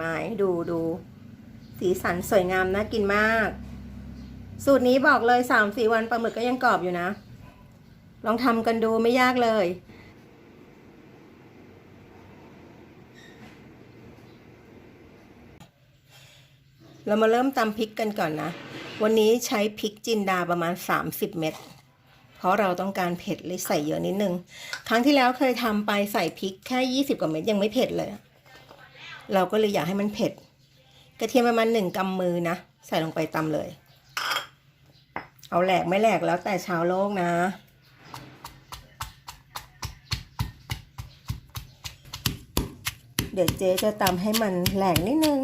ไหมดูดูสีสันสวยงามน่ากินมาก สูตรนี้บอกเลยสามสี่วันปลาหมึกก็ยังกรอบอยู่นะ ลองทำกันดูไม่ยากเลยเรามาเริ่มตำพริกกันก่อนนะ วันนี้ใช้พริกจินดาประมาณ 30 เม็ด เพราะเราต้องการเผ็ดเลยใส่เยอะนิดนึง ครั้งที่แล้วเคยทำไปใส่พริกแค่ 20 กว่าเม็ดยังไม่เผ็ดเลย เราก็เลยอยากให้มันเผ็ด กระเทียมประมาณหนึ่งกำมือนะ ใส่ลงไปตำเลย เอาแหลกไม่แหลกแล้วแต่ชาวโลกนะ เดี๋ยวเจ๊จะตำให้มันแหลกนิดนึง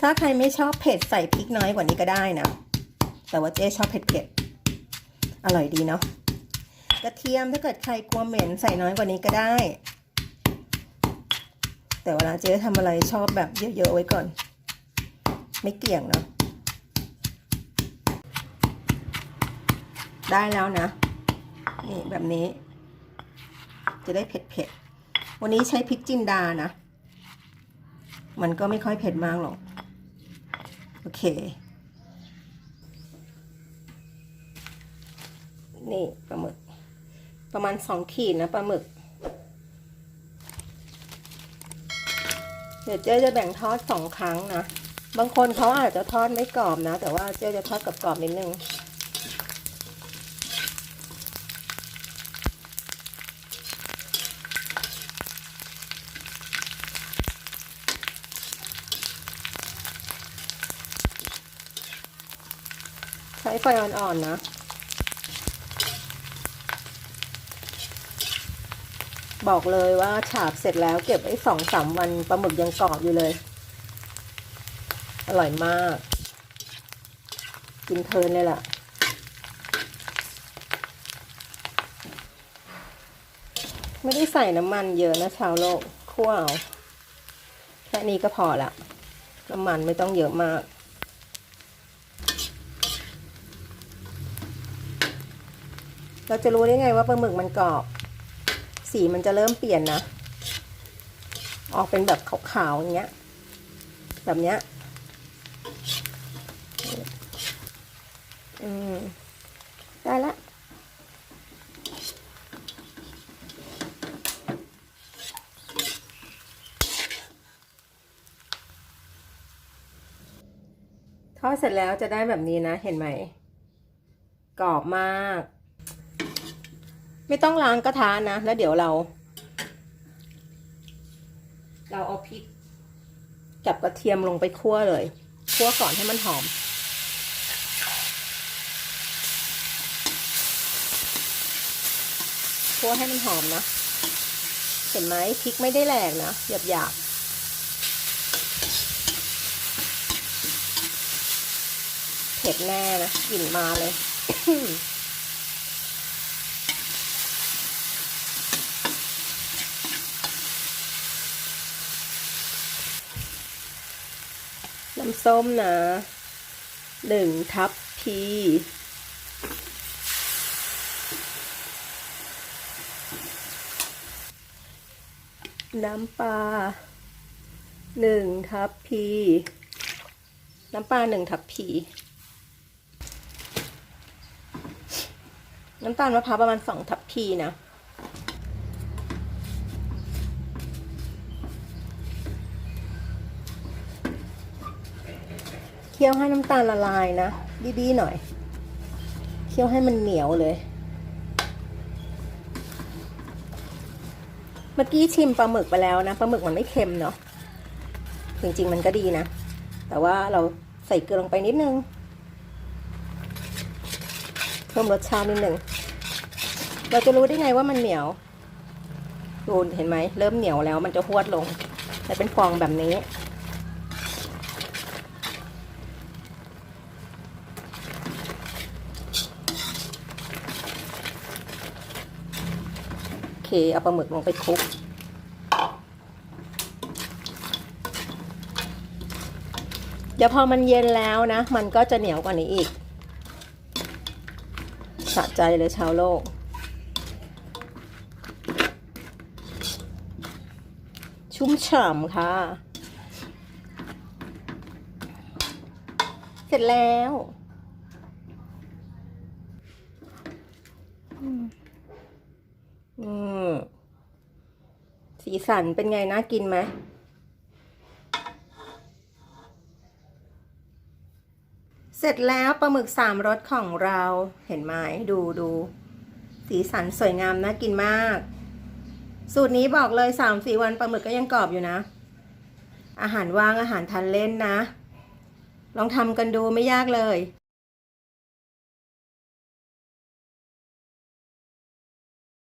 ถ้าใครไม่ชอบเผ็ดใส่พริกน้อยกว่านี้ก็ได้นะ แต่ว่าเจ๊ชอบเผ็ดเผ็ดๆอร่อยดีเนาะ กระเทียมถ้าเกิดใครกลัวเหม็นใส่น้อยกว่านี้ก็ได้ แต่เวลาเจ๊ทำอะไรชอบแบบเยอะๆไว้ก่อน ไม่เกี่ยงเนาะได้แล้วนะ นี่แบบนี้ จะได้เผ็ดๆ วันนี้ใช้พริกจินดานะ มันก็ไม่ค่อยเผ็ดมากหรอก โอเค นี่ปลาหมึก ประมาณสองขีดนะปลาหมึก ดี๋ยวเจ๊จะแบ่งทอดสองครั้งนะ บางคนเขาอาจจะทอดไม่กรอบนะ แต่ว่าเจ๊จะทอดกับกรอบนิดนึงใช้ไฟอ่อนๆนะ บอกเลยว่าฉาบเสร็จแล้วเก็บไว้สองสามวันปลาหมึกยังกรอบอยู่เลย อร่อยมาก กินเพลินเลยล่ะ ไม่ได้ใส่น้ำมันเยอะนะชาวโลกคั่วเอาแค่นี้ก็พอละน้ำมันไม่ต้องเยอะมากเราจะรู้ได้ไงว่าปลาหมึกมันกรอบ สีมันจะเริ่มเปลี่ยนนะ ออกเป็นแบบขาวๆอย่างเงี้ย แบบเนี้ยอืมได้ละทอดเสร็จแล้วจะได้แบบนี้นะ เห็นไหม กรอบมาก ไม่ต้องล้างกระทะนะ แล้วเดี๋ยวเรา เราเอาพริก กับกระเทียมลงไปคั่วเลยคั่วก่อนให้มันหอม คั่วให้มันหอมนะ เห็นไหมพริกไม่ได้แหลกนะหยาบหยาบๆเผ็ดแน่นะกลิ่นมาเลยำส้มนะหนึ่งทัพพีน้ำปลาหนึ่งทัพพี น้ำปลาหนึ่งทัพพี น้ำตาลมะพร้าวประมาณสองทัพพีนะ คี่ยวให้น้ำตาลละลายนะ ดีๆหน่อย เคี่ยวให้มันเหนียวเลย เมื่อกี้ชิมปลาหมึกไปแล้วนะปลาหมึกมันไม่เค็มเนาะจริงๆมันก็ดีนะ แต่ว่าเราใส่เกลือลงไปนิดนึงเพิ่มรสชาตินิดนึงเราจะรู้ได้ไงว่ามันเหนียวดูเห็นไหมเริ่มเหนียวแล้วมันจะหวดลงแต่เป็นฟองแบบนี้ เค เอาปลาหมึกลงไปคลุก เดี๋ยวพอมันเย็นแล้วนะ มันก็จะเหนียวกว่านี้อีก สะใจเลยชาวโลกชชุ่มฉ่ำค่ะ เสร็จแล้วอืมอืม สีสันเป็นไงน่ากินไหมเสร็จแล้วปลาหมึกสามรสของเราเห็นไหมดูดูสีสันสวยงามน่ากินมาก สูตรนี้บอกเลยสามสี่วันปลาหมึกก็ยังกรอบอยู่นะ อาหารว่างอาหารทานเล่นนะ ลองทำกันดูไม่ยากเลย